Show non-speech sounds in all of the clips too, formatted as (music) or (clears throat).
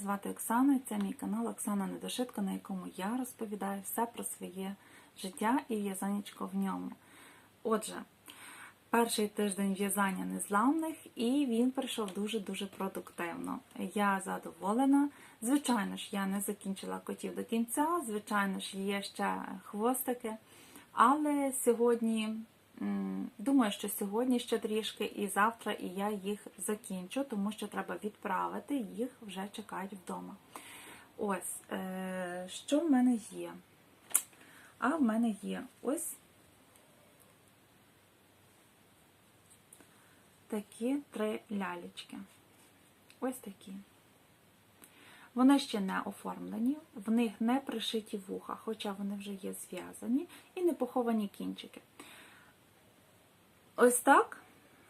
Звати Оксана, і це мій канал Оксана Недошитка, на якому я розповідаю все про своє життя і в'язанечко в ньому. Отже, перший тиждень в'язання незламних, і він пройшов дуже-дуже продуктивно. Я задоволена. Звичайно ж, я не закінчила котів до кінця, звичайно ж, є ще хвостики. Але сьогодні, думаю, що сьогодні ще трішки, і завтра і я їх закінчу, тому що треба відправити, їх вже чекають вдома. Ось, е, що в мене є? А в мене є ось такі три лялечки. Ось такі. Вони ще не оформлені, в них не пришиті вуха, хоча вони вже є зв'язані, і не поховані кінчики. Ось так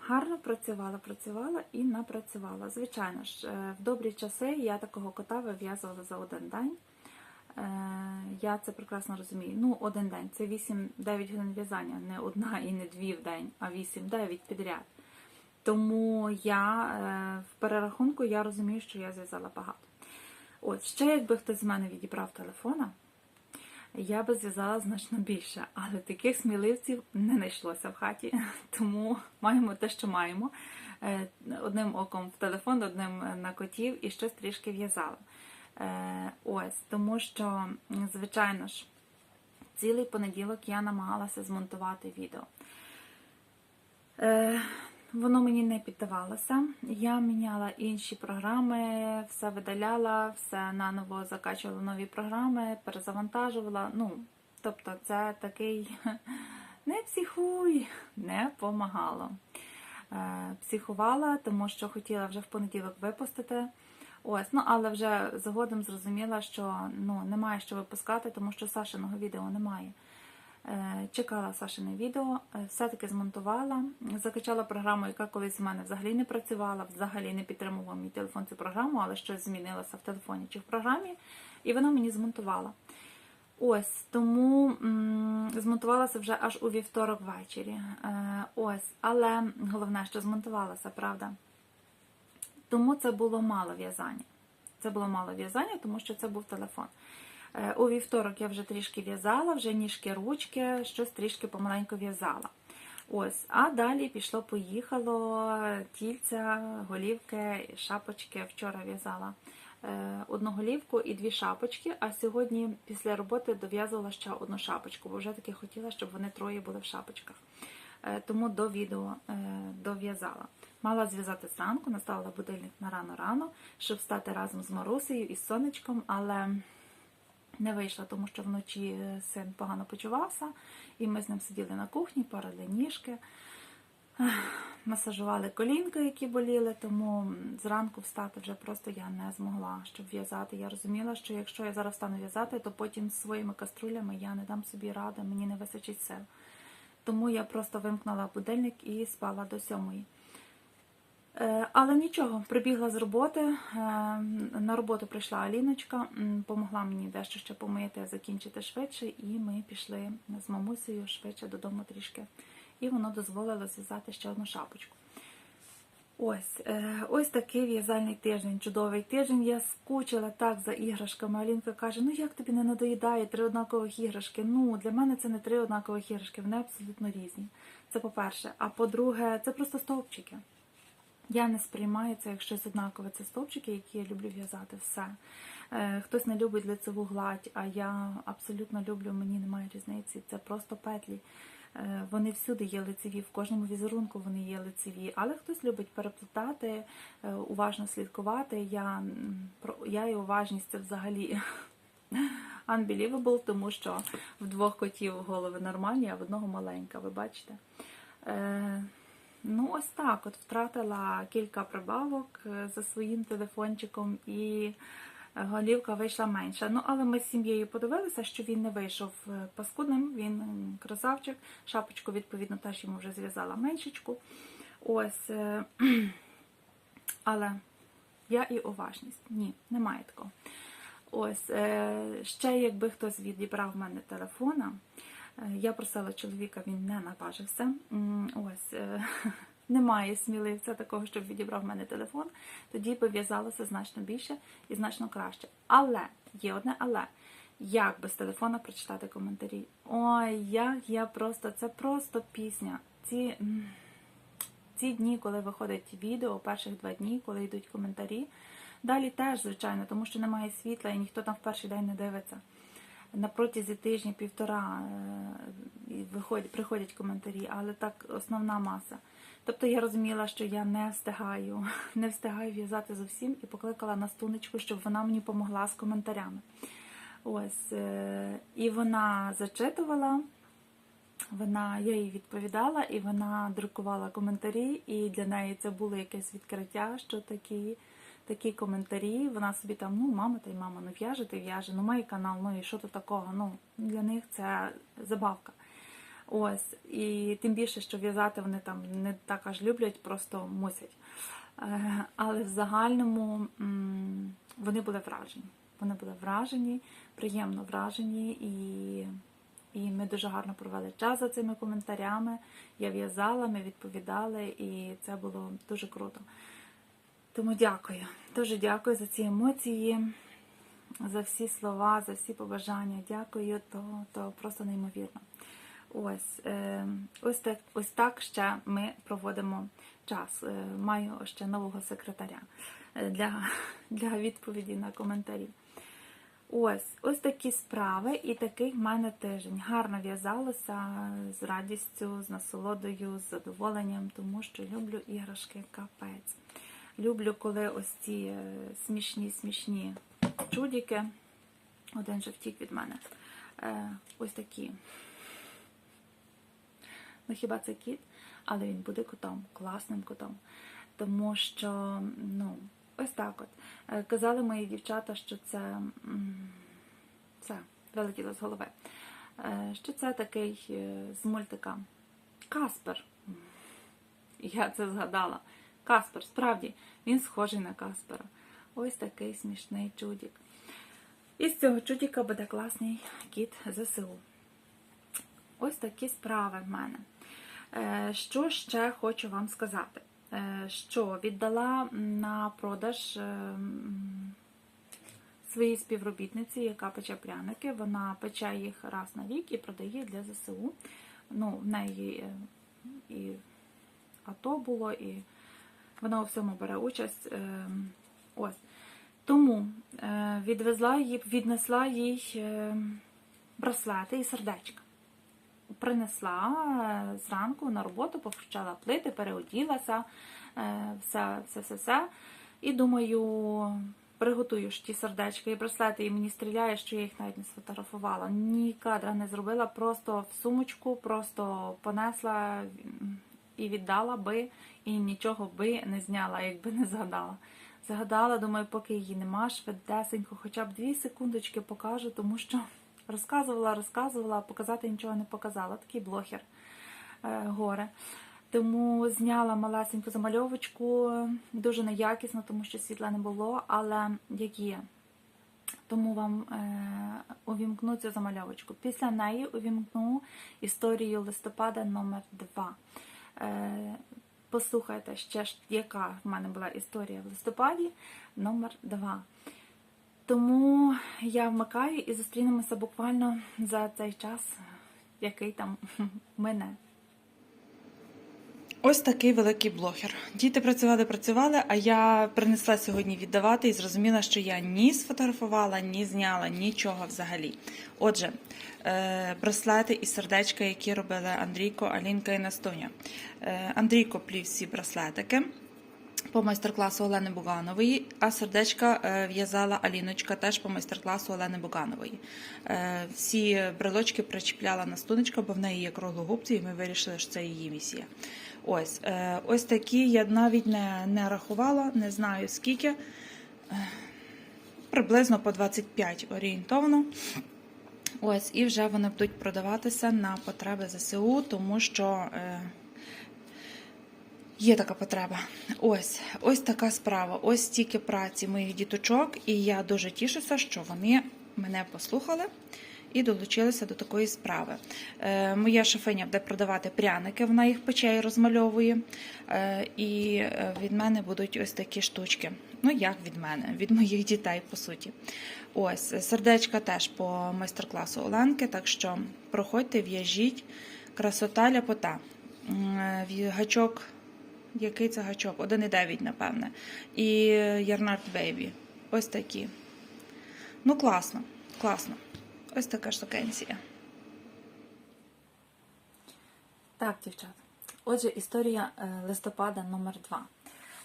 гарно працювала, працювала і напрацювала. Звичайно ж, е, в добрі часи я такого кота вив'язувала за один день. Е, Я це прекрасно розумію. Ну, один день це 8-9 годин в'язання, не одна і не дві в день, а 8-9 підряд. Тому я е, в перерахунку я розумію, що я зв'язала багато. От, ще якби хтось з мене відібрав телефона, я би зв'язала значно більше, але таких сміливців не знайшлося в хаті, (laughs) тому маємо те, що маємо. Е, Одним оком в телефон, одним на котів і щось трішки в'язала. Е, Ось, тому що, звичайно ж, цілий понеділок я намагалася змонтувати відео. Воно мені не піддавалося. Я міняла інші програми, все видаляла, все наново закачувала нові програми, перезавантажувала. Ну, тобто, це такий (laughs) не психуй, не помагало. Е, Психувала, тому що хотіла вже в понеділок випустити. Ось, ну але вже згодом зрозуміла, що ну немає що випускати, тому що Сашиного відео немає. Е, Чекала Сашине відео, е, все-таки змонтувала, закачала програму, яка колись в мене взагалі не працювала, взагалі не підтримував мій телефон цю програму, але щось змінилося в телефоні чи в програмі, і вона мені змонтувала. Ось, тому змонтувалася вже аж у вівторок ввечері. Е, ось, але головне, що змонтувалася, правда. Тому це було мало в'язання. Це було мало в'язання, тому що це був телефон. Е, У вівторок я вже трішки в'язала, вже ніжки, ручки, щось трішки помаленьку в'язала. Ось, а далі пішло-поїхало тільця, голівки, шапочки. Вчора в'язала е, одну голівку і дві шапочки, а сьогодні після роботи дов'язувала ще одну шапочку, бо вже таки хотіла, щоб вони троє були в шапочках. Е, Тому до відео дов'язала. Мала зв'язати зранку, наставила будильник на рано-рано, щоб стати разом з Марусею і з сонечком, але не вийшла, тому що вночі е, син погано почувався, і ми з ним сиділи на кухні, парили ніжки, масажували колінки, які боліли, тому зранку встати вже просто я не змогла, щоб в'язати. Я розуміла, що якщо я зараз стану в'язати, то потім своїми каструлями я не дам собі ради, мені не вистачить сил. Тому я просто вимкнула будильник і спала до сьомої. Е, Але нічого, прибігла з роботи. е, На роботу прийшла Аліночка, помогла мені дещо ще помити, закінчити швидше, і ми пішли з мамусею швидше додому трішки. І воно дозволило зв'язати ще одну шапочку. Ось, е, ось такий в'язальний тиждень, чудовий тиждень. Я скучила так за іграшками. Алінка каже: ну як тобі не надоїдає три однакових іграшки? Ну, для мене це не три однакових іграшки, вони абсолютно різні. Це по-перше. А по-друге, це просто стовпчики. Я не сприймаю це як щось однакове. Це стовпчики, які я люблю в'язати. Все. Е, Хтось не любить лицеву гладь, а я абсолютно люблю, мені немає різниці. Це просто петлі. Е, Вони всюди є лицеві, в кожному візерунку вони є лицеві, але хтось любить переплетати, е, уважно слідкувати. Я, я і уважність це взагалі (laughs) unbelievable, тому що в двох котів голови нормальні, а в одного маленька, ви бачите. Ну, ось так. От втратила кілька прибавок е, за своїм телефончиком, і е, голівка вийшла менша. Ну, але ми з сім'єю подивилися, що він не вийшов е, паскудним, він красавчик. Шапочку, відповідно, теж йому вже зв'язала меншечку. Ось. (clears throat) Але я і уважність. Ні, немає такого. Ось, ще якби хтось відібрав в мене телефона, я просила чоловіка, він не наважився. Ось, е, (laughs) немає сміливця такого, щоб відібрав в мене телефон, тоді би в'язалося значно більше і значно краще. Але є одне але. Як без телефона прочитати коментарі? Ой, як я просто, це просто пісня. Ці, ці дні, коли виходить відео, перших два дні, коли йдуть коментарі. Далі теж, звичайно, тому що немає світла і ніхто там в перший день не дивиться. На протязі тижня, півтора е, приходять коментарі, але так основна маса. Тобто я розуміла, що я не встигаю, (laughs) не встигаю в'язати зовсім і покликала Настунечку, щоб вона мені допомогла з коментарями. Ось, е, і вона зачитувала, вона, я їй відповідала, і вона друкувала коментарі, і для неї це було якесь відкриття, що такі, такі коментарі. Вона собі там, ну, мама та й мама, ну в'яже, ти в'яже, ну має канал, ну і що то такого. Ну, для них це забавка. Ось, і тим більше, що в'язати вони там не так аж люблять, просто мусять. Е, Але в загальному вони були вражені. Вони були вражені, приємно вражені, і, і ми дуже гарно провели час за цими коментарями. Я в'язала, ми відповідали, і це було дуже круто. Тому дякую. Дуже дякую за ці емоції, за всі слова, за всі побажання. Дякую, то, то просто неймовірно. Ось, е, ось, так, ось так ще ми проводимо час. Е, Маю ще нового секретаря е, для, для відповіді на коментарі. Ось, ось такі справи, і такий в мене тиждень. Гарно в'язалося з радістю, з насолодою, з задоволенням, тому що люблю іграшки капець. Люблю, коли ось ці е, смішні, смішні чудики. Один же втік від мене. Е, Ось такі. Ну, хіба це кіт? Але він буде котом, класним котом. Тому що, ну, ось так от. Е, Казали мої дівчата, що це це вилетіло з голови. Е, Що це такий е, з мультика Каспер. Я це згадала. Каспер, справді, він схожий на Каспера. Ось такий смішний чудік. І з цього чудіка буде класний кіт ЗСУ. Ось такі справи в мене. Е, Що ще хочу вам сказати? Е, Що віддала на продаж е, своїй співробітниці, яка пече пряники. Вона пече їх раз на рік і продає для ЗСУ. Ну, в неї і АТО було, і вона у всьому бере участь. Е, Ось. Тому е, відвезла їй, віднесла їй е, браслети і сердечка принесла е, зранку на роботу, повключала плити, переоділася, е, все, все, все, все. І думаю, приготую ж ті сердечки і браслети, і мені стріляє, що я їх навіть не сфотографувала. Ні кадра не зробила, просто в сумочку, просто понесла і віддала би, і нічого би не зняла, якби не згадала. Згадала, думаю, поки її нема, швидесенько, хоча б дві секундочки покажу, тому що розказувала, розказувала, а показати нічого не показала. Такий блогер е, горе. Тому зняла малесеньку замальовочку, дуже неякісно, тому що світла не було, але як є. Тому вам е, увімкну цю замальовочку. Після неї увімкну історію листопада номер 2 Е, послухайте ще, ж, яка в мене була історія в листопаді номер 2 тому я вмикаю і зустрінемося буквально за цей час, який там (laughs) мине. Ось такий великий блогер. Діти працювали, працювали, а я принесла сьогодні віддавати і зрозуміла, що я ні сфотографувала, ні зняла нічого взагалі. Отже, е, браслети і сердечка, які робили Андрійко, Алінка і Настоня. Е, Андрійко плів всі браслетики по майстер-класу Олени Буганової, а сердечка е, в'язала Аліночка теж по майстер-класу Олени Буганової. Всі брелочки причіпляла на стунечка, бо в неї є круглогубці, і ми вирішили, що це її місія. Ось е, ось такі я навіть не, не рахувала, не знаю скільки. Е, Приблизно по 25 орієнтовно. Ось, і вже вони будуть продаватися на потреби ЗСУ, тому що е, є така потреба. Ось, ось така справа. Ось стільки праці моїх діточок, і я дуже тішуся, що вони мене послухали і долучилися до такої справи. Е, Моя шефиня буде продавати пряники, вона їх пече і розмальовує. Е, І е, від мене будуть ось такі штучки. Ну, як від мене, від моїх дітей, по суті. Ось, сердечка теж по майстер-класу Оленки, так що проходьте, в'яжіть. Красота ляпота. Гачок, який це гачок? 1,9, напевне. І Ярнард Бейбі. Ось такі. Ну, класно, класно. Ось така штукенція. Так, дівчата. Отже, історія е, листопада номер 2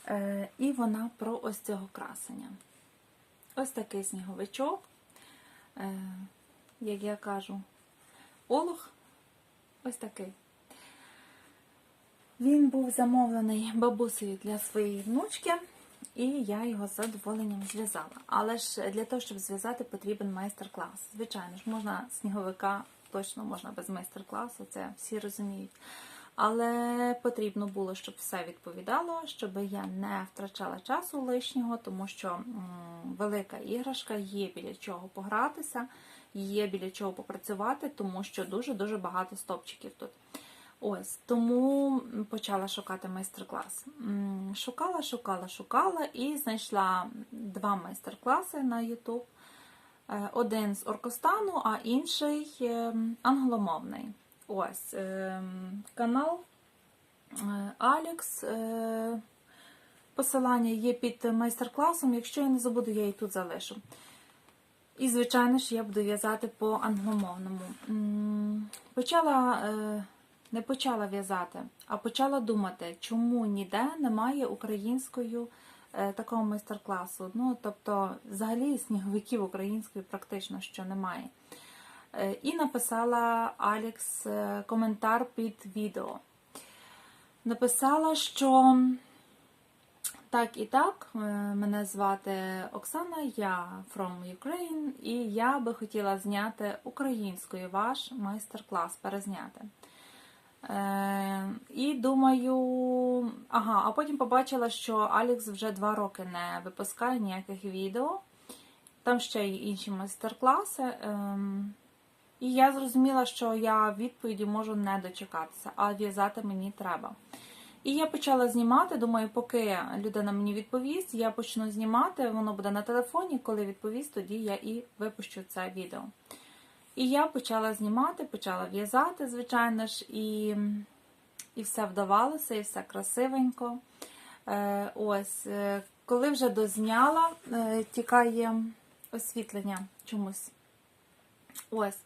Е, І вона про ось цього красення. Ось такий сніговичок, е, як я кажу, олух. Ось такий. Він був замовлений бабусею для своєї внучки, і я його з задоволенням зв'язала. Але ж для того, щоб зв'язати, потрібен майстер-клас. Звичайно ж, можна сніговика, точно можна без майстер-класу, це всі розуміють. Але потрібно було, щоб все відповідало, щоб я не втрачала часу лишнього, тому що велика іграшка є біля чого погратися, є біля чого попрацювати, тому що дуже-дуже багато стопчиків тут. Ось тому почала шукати майстер-клас. Шукала, шукала, шукала і знайшла два майстер-класи на YouTube. Е, Один з Оркостану, а інший е, англомовний. Ось е, канал Алекс. Посилання є під майстер-класом. Якщо я не забуду, я її тут залишу. І, звичайно ж, я буду в'язати по англомовному. Почала, не почала в'язати, а почала думати, чому ніде немає українською е, такого майстер-класу. Ну, тобто, взагалі сніговиків української практично що немає. Е, І написала Алекс е, коментар під відео. Написала, що так і так, мене звати Оксана, я from Ukraine, і я би хотіла зняти українською ваш майстер-клас, перезняти. Е, і думаю, ага, а потім побачила, що Алекс вже два роки не випускає ніяких відео. Там ще й інші майстер-класи. Ем, і я зрозуміла, що я відповіді можу не дочекатися, а в'язати мені треба. І я почала знімати. Думаю, поки людина мені відповість, я почну знімати, воно буде на телефоні. Коли відповість, тоді я і випущу це відео. І я почала знімати, почала в'язати, звичайно ж, і, і все вдавалося, і все красивенько. Е, ось, е, коли вже дозняла, е, тікає освітлення чомусь. Ось.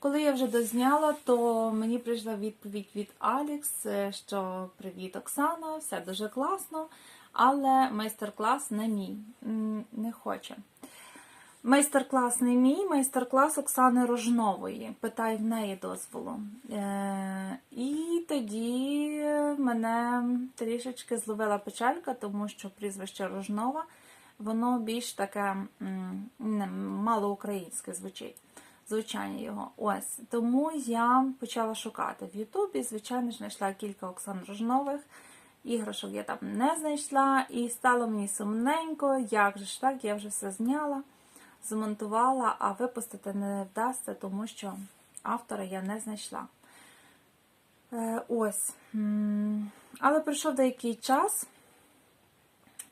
Коли я вже дозняла, то мені прийшла відповідь від Алікс, е, що привіт, Оксана, все дуже класно, але майстер-клас не мій, не хоче. Майстер-клас не мій, майстер-клас Оксани Рожнової. Питай в неї дозволу. Е, і тоді мене трішечки зловила печалька, тому що прізвище Рожнова, воно більш таке не, мало українське звучить. Звучання його. Ось. Тому я почала шукати в Ютубі. Звичайно ж, знайшла кілька Оксан Рожнових. Іграшок я там не знайшла, і стало мені сумненько, як же ж так, я вже все зняла змонтувала, а випустити не вдасться, тому що автора я не знайшла. Е, ось. Але пройшов деякий час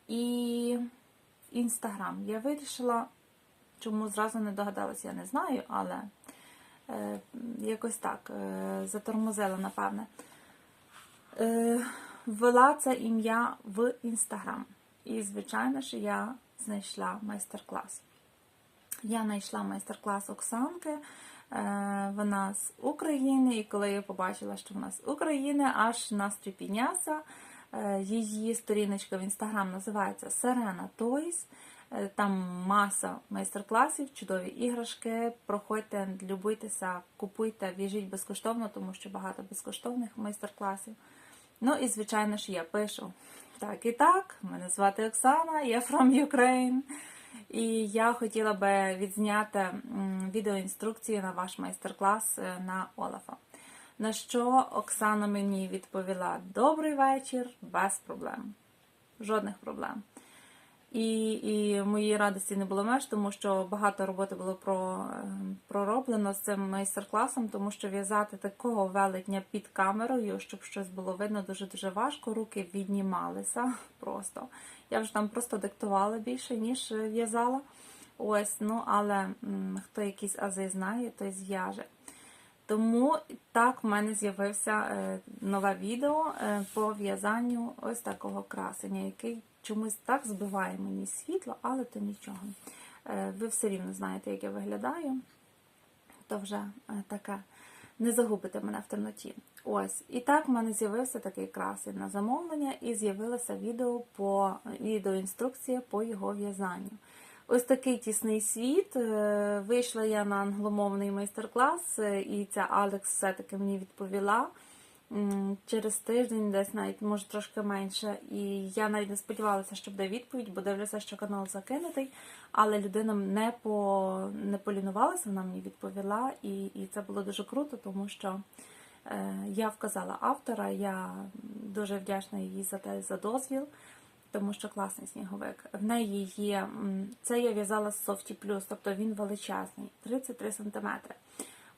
і Інстаграм. Я вирішила, чому зразу не догадалася, я не знаю, але е, якось так е, затормозила, напевне. Ввела це ім'я в Інстаграм. І, звичайно ж, я знайшла майстер-клас. Я знайшла майстер-клас Оксанки. е, Вона з України, і коли я побачила, що вона з України, аж настрій піднявся. Е, Її сторіночка в інстаграм називається Serena Toys. Е, Там маса майстер-класів, чудові іграшки. Проходьте, любуйтеся, купуйте, в'яжіть безкоштовно, тому що багато безкоштовних майстер-класів. Ну і, звичайно ж, я пишу так і так. Мене звати Оксана, я from Ukraine. І я хотіла би відзняти відеоінструкцію на ваш майстер-клас е, на Олафа. На що Оксана мені відповіла: Добрий вечір, без проблем. Жодних проблем. І, і моїй радості не було меж, тому що багато роботи було про, е, пророблено з цим майстер-класом, тому що в'язати такого велетня під камерою, щоб щось було видно, дуже-дуже важко. Руки віднімалися (laughs) просто. Я вже там просто диктувала більше, ніж в'язала. Ось, ну але хто якісь ази знає, той зв'яже. Тому так в мене з'явився е, нове відео е, по в'язанню ось такого красення, який чомусь так збиває мені світло, але то нічого. Е, ви все рівно знаєте, як я виглядаю, то вже таке. Не загубите мене в темноті. Ось. І так в мене з'явився такий красень на замовлення, і з'явилося відео по відеоінструкція по його в'язанню. Ось такий тісний світ. Е, Вийшла я на англомовний майстер-клас, е, і ця Алекс все-таки мені відповіла через тиждень, десь навіть може трошки менше. І я навіть не сподівалася, що буде відповідь, бо дивлюся, що канал закинутий. Але людина не по не полінувалася, вона мені відповіла, і, і це було дуже круто, тому що. Е, Я вказала автора, я дуже вдячна їй за те за дозвіл, тому що класний сніговик. В неї є це я в'язала з Softy Plus, тобто він величезний, 33 см.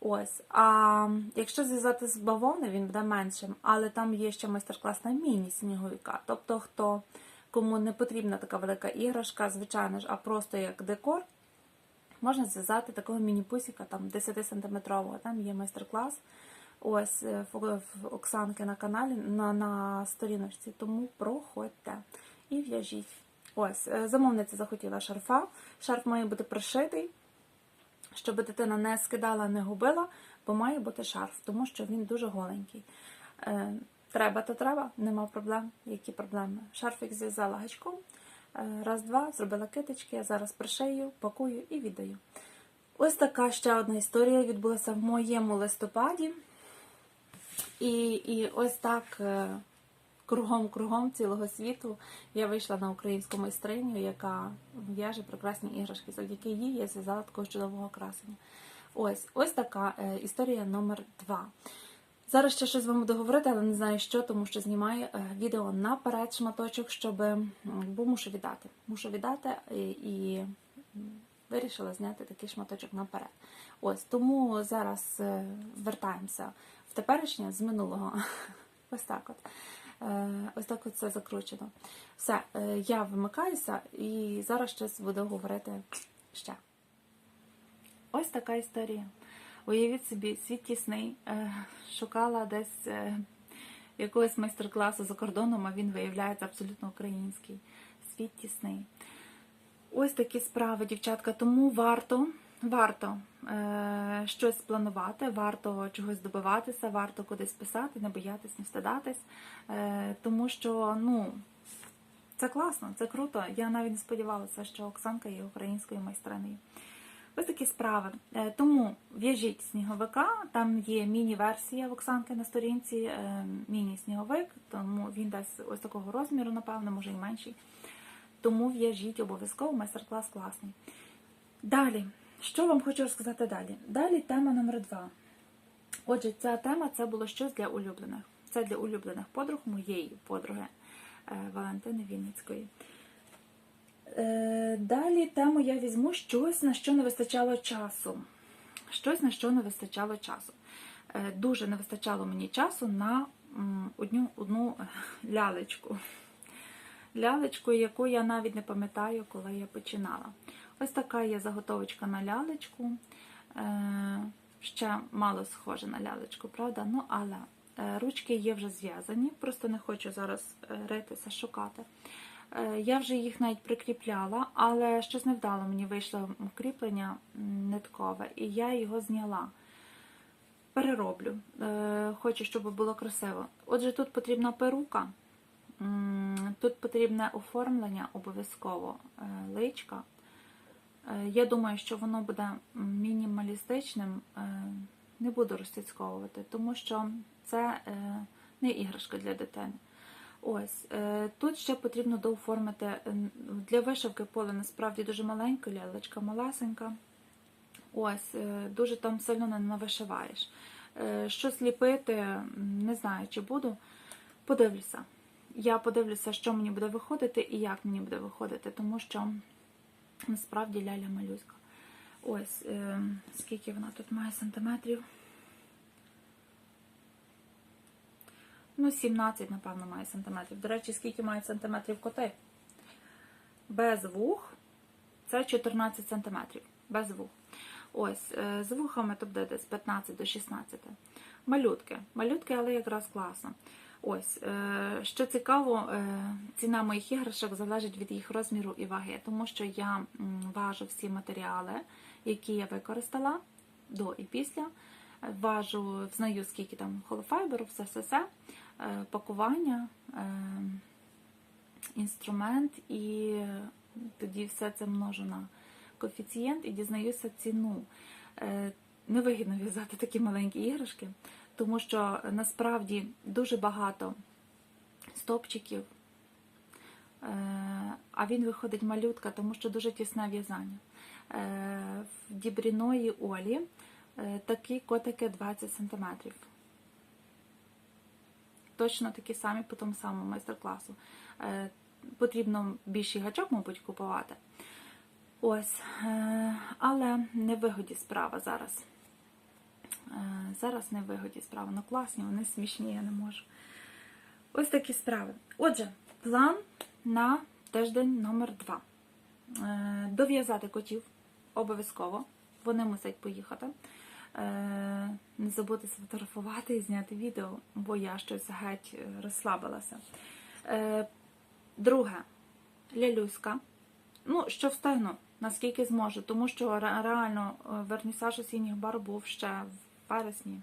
Ось. А якщо зв'язати з бавовни, він буде меншим, але там є ще майстер-клас на міні-сніговика. Тобто, хто кому не потрібна така велика іграшка, звичайно ж, а просто як декор, можна зв'язати такого міні-пусіка, там 10-сантиметрового. Там є майстер-клас. Ось е, Оксанки на каналі на, на сторіночці, тому проходьте і в'яжіть. Ось, е, замовниця захотіла шарфа. Шарф має бути пришитий, щоб дитина не скидала, не губила, бо має бути шарф, тому що він дуже голенький. Е, Треба, то треба, нема проблем. Які проблеми? Шарфик зв'язала гачком. Е, Раз, два, зробила китички, я зараз пришию, пакую і віддаю. Ось така ще одна історія відбулася в моєму листопаді. І, і ось так е, кругом-кругом цілого світу я вийшла на українську майстриню, яка в'яже прекрасні іграшки. Завдяки їй я зв'язала такого чудового красення. Ось ось така е, історія номер два. Зараз ще щось вам буду говорити, але не знаю що, тому що знімаю е, відео наперед шматочок, щоб бо мушу віддати. Мушу віддати і, вирішила зняти такий шматочок наперед. Ось тому зараз е, вертаємося в теперішнє з минулого. (laughs) Ось так от. Е, Ось так от це закручено. Все, е, я вимикаюся і зараз щось буду говорити ще. Ось така історія. Уявіть собі, світ тісний. Е, Шукала десь якогось майстер-класу за кордоном, а він виявляється абсолютно український. Світ тісний. Ось такі справи, дівчатка. Тому варто, варто е, щось планувати, варто чогось добиватися, варто кудись писати, не боятись, не стидатись. Е, тому що, ну, це класно, це круто. Я навіть не сподівалася, що Оксанка є українською майстриною. Ось такі справи. Е, Тому в'яжіть сніговика, там є міні-версія в Оксанки на сторінці, е, міні-сніговик, тому він десь ось такого розміру, напевно, може і менший. Тому в'яжіть обов'язково, майстер-клас класний. Далі, що вам хочу розказати далі? Далі тема номер два. Отже, ця тема це було щось для улюблених. Це для улюблених подруг моєї подруги е, Валентини Вінницької. Е, Далі тему я візьму щось, на що не вистачало часу. Щось, на що не вистачало часу. Е, Дуже не вистачало мені часу на одну, одну лялечку. Лялечку, яку я навіть не пам'ятаю, коли я починала. Ось така є заготовочка на лялечку. Е, Ще мало схоже на лялечку, правда? Ну, але е, ручки є вже зв'язані, просто не хочу зараз е, ритися, шукати. Я вже їх навіть прикріпляла, але щось невдало мені вийшло кріплення ниткове, і я його зняла. Перероблю. Хочу, щоб було красиво. Отже, тут потрібна перука, тут потрібне оформлення обов'язково личка. Е, Я думаю, що воно буде мінімалістичним. Е, Не буду розцяцьковувати, тому що це е, не іграшка для дитини. Ось тут ще потрібно дооформити для вишивки поле насправді дуже маленьке, лялечка малесенька. Ось, дуже там сильно не навишиваєш. Е, Що сліпити, не знаю, чи буду. Подивлюся. я подивлюся, що мені буде виходити і як мені буде виходити, тому що насправді ляля малюська. Ось, е, скільки вона тут має сантиметрів. Ну, 17, напевно, має сантиметрів. До речі, скільки мають сантиметрів коти? Без вух це 14 сантиметрів. Без вух. Ось, е, з вухами то буде десь 15 до 16. Малютки. Малютки, але якраз класно. Ось, е, що цікаво, е, ціна моїх іграшок залежить від їх розміру і ваги, тому що я важу всі матеріали, які я використала до і після. Важу, знаю, скільки там холофайберу, все, все, все, е, пакування, інструмент, і тоді все це множу на коефіцієнт і дізнаюся ціну. Невигідно в'язати такі маленькі іграшки, тому що насправді дуже багато стопчиків, е, а він виходить малютка, тому що дуже тісне в'язання. Е, В дібріної Олі е, такі котики 20 см. Точно такі самі по тому самому майстер-класу. Потрібно більший гачок, мабуть, купувати. Ось, але не вигоді справа зараз. Е, Зараз не в вигоді справа. Ну класні, вони смішні, я не можу. Ось такі справи. Отже, план на тиждень номер 2 Дов'язати котів обов'язково. Вони мусять поїхати. Е, Не забути сфотографувати і зняти відео, бо я щось геть е, розслабилася. Е, Друге, лялюська. Ну, що встигну, наскільки зможу, тому що реально е, вернісаж осінніх бар був ще в вересні.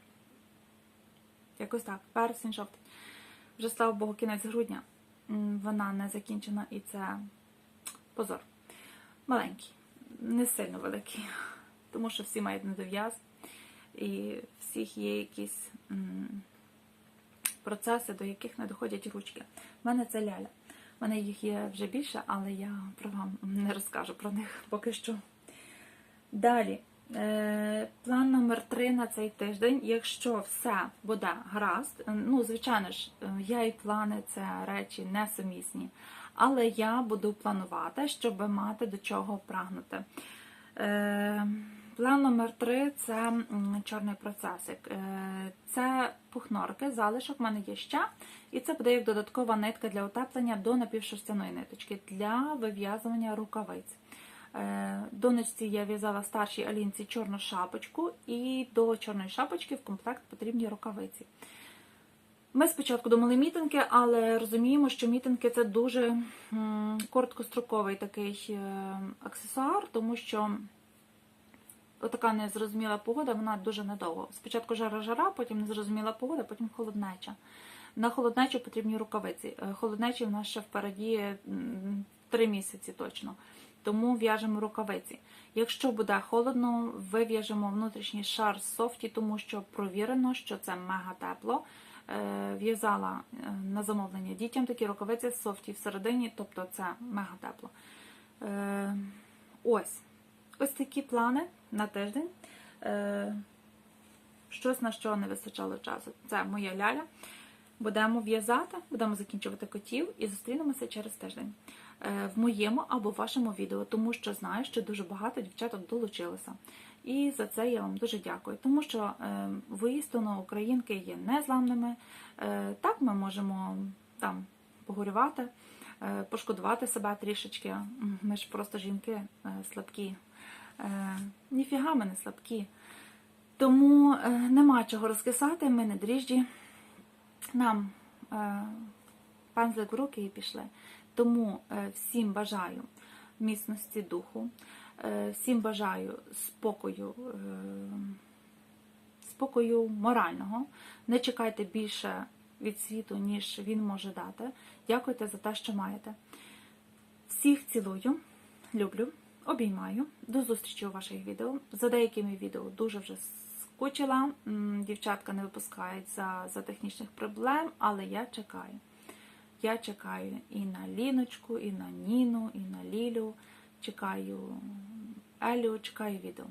Якось так, вересень, жовтень. Вже слава Богу, кінець грудня. Вона не закінчена і це позор. Маленький, не сильно великий, (laughs) тому що всі мають недов'яз, і всіх є якісь процеси, до яких не доходять ручки. У мене це ляля. У мене їх є вже більше, але я про вам не розкажу про них поки що. Далі. Е, План номер три на цей тиждень. Якщо все буде гаразд, е, ну, звичайно ж, е, я і плани це речі несумісні. Але я буду планувати, щоб мати до чого прагнути. Е, План номер три це чорний процесик. Е, Це пухнорки, залишок в мене є ще. І це буде як додаткова нитка для утеплення до напівшерстяної ниточки для вив'язування рукавиць. Е, Донечці я в'язала старшій Алінці чорну шапочку, і до чорної шапочки в комплект потрібні рукавиці. Ми спочатку думали мітинги, але розуміємо, що мітинги це дуже короткостроковий такий е, аксесуар, тому що отака незрозуміла погода, вона дуже недовго. Спочатку жара-жара, потім незрозуміла погода, потім холоднеча. На холоднечу потрібні рукавиці. Е, Холоднечі в нас ще впереді три місяці точно. Тому в'яжемо рукавиці. Якщо буде холодно, вив'яжемо внутрішній шар з софті, тому що провірено, що це мега тепло. Е, В'язала е, на замовлення дітям такі рукавиці з софті всередині, тобто це мега тепло. Е, Ось. Ось такі плани на тиждень. Щось на що не вистачало часу. Це моя ляля. Будемо в'язати, будемо закінчувати котів і зустрінемося через тиждень в моєму або вашому відео, тому що знаю, що дуже багато дівчаток долучилося. І за це я вам дуже дякую, тому що е, українки є незламними. Е, Так ми можемо там погорювати, е, пошкодувати себе трішечки. Ми ж просто жінки е, слабкі. Е, Ніфіга ми не слабкі. Тому е, нема чого розкисати, ми не дріжджі. Нам е, пензлик в руки і пішли. Тому е, всім бажаю міцності духу, е, всім бажаю спокою, е, спокою морального. Не чекайте більше від світу, ніж він може дати. Дякуйте за те, що маєте. Всіх цілую, люблю, обіймаю. До зустрічі у ваших відео. За деякими відео дуже вже скучила. Дівчатка не випускають за, за технічних проблем, але я чекаю. Я чекаю і на Ліночку, і на Ніну, і на Лілю. Чекаю Елю, чекаю відео.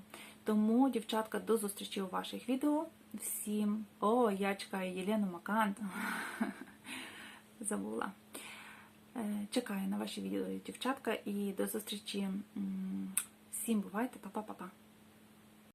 Тому, дівчатка, до зустрічі у ваших відео. Всім. О, я чекаю Єлену Макант. (laughs) Забула. Е, Чекаю на ваші відео, дівчатка, і до зустрічі. Всім бувайте, па-па-па-па.